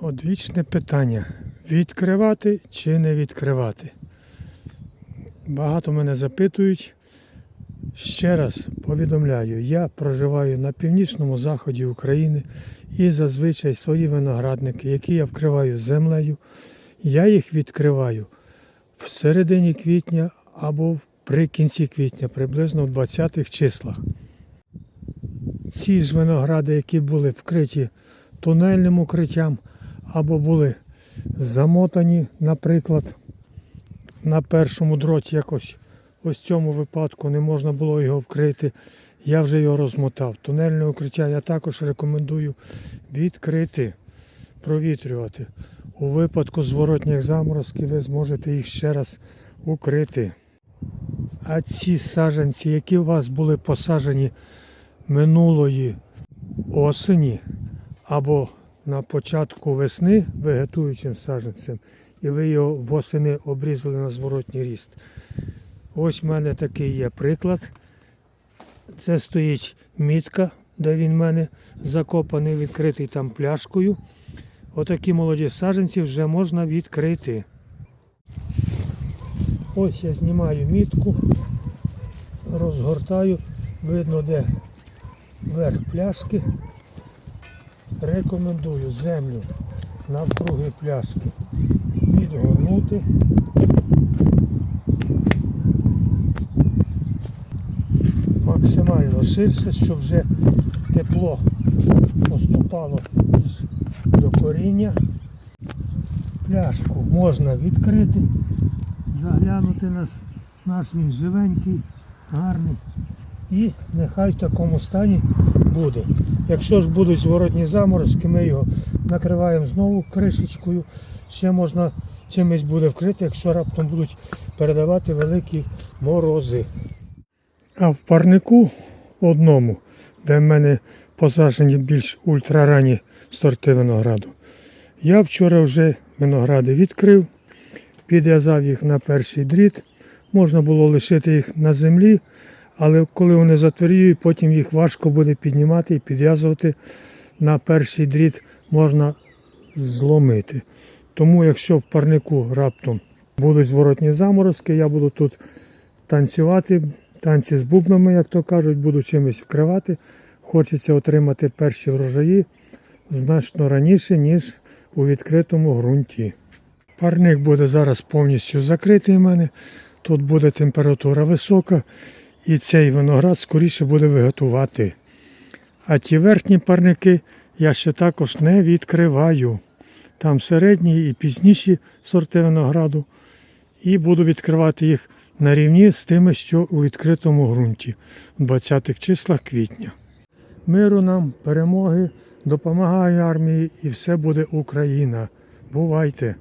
Одвічне питання: відкривати чи не відкривати? Багато мене запитують. Ще раз повідомляю, я проживаю на північному заході України і зазвичай свої виноградники, які я вкриваю землею, я їх відкриваю в середині квітня або при кінці квітня, приблизно в 20-х числах. Ці ж виногради, які були вкриті тунельним укриттям або були замотані, наприклад, на першому дроті якось ось в цьому випадку не можна було його вкрити. Я вже його розмотав. Тунельне укриття я також рекомендую відкрити, провітрювати. У випадку зворотніх заморозків ви зможете їх ще раз укрити. А ці саджанці, які у вас були посаджені минулої осені або на початку весни вегетуючим саджанцем, і ви його восени обрізали на зворотній ріст. Ось в мене такий є приклад. Це стоїть мітка, де він в мене закопаний, відкритий там пляшкою. Отакі молоді саджанці вже можна відкрити. Ось я знімаю мітку, розгортаю, видно, де верх пляшки. Рекомендую землю навкруги пляшки відгорнути. Максимально ширше, щоб вже тепло поступало до коріння. Пляшку можна відкрити, заглянути на наш він живенький, гарний. І нехай в такому стані буде. Якщо ж будуть зворотні заморозки, ми його накриваємо знову кришечкою. Ще можна чимось буде вкрити, якщо раптом будуть передавати великі морози. А в парнику одному, де в мене посаджені більш ультраранні сорти винограду, я вчора вже виногради відкрив, підв'язав їх на перший дріт. Можна було лишити їх на землі, але коли вони затворіють, потім їх важко буде піднімати і підв'язувати на перший дріт можна зломити. Тому, якщо в парнику раптом будуть зворотні заморозки, я буду тут танцювати, танці з бубнами, як то кажуть, буду чимось вкривати. Хочеться отримати перші врожаї значно раніше, ніж у відкритому ґрунті. Парник буде зараз повністю закритий у мене. Тут буде температура висока, і цей виноград скоріше буде виготувати. А ті верхні парники я ще також не відкриваю. Там середні і пізніші сорти винограду. І буду відкривати їх на рівні з тими, що у відкритому ґрунті в 20-х числах квітня. Миру нам, перемоги, допомагає армії і все буде Україна. Бувайте!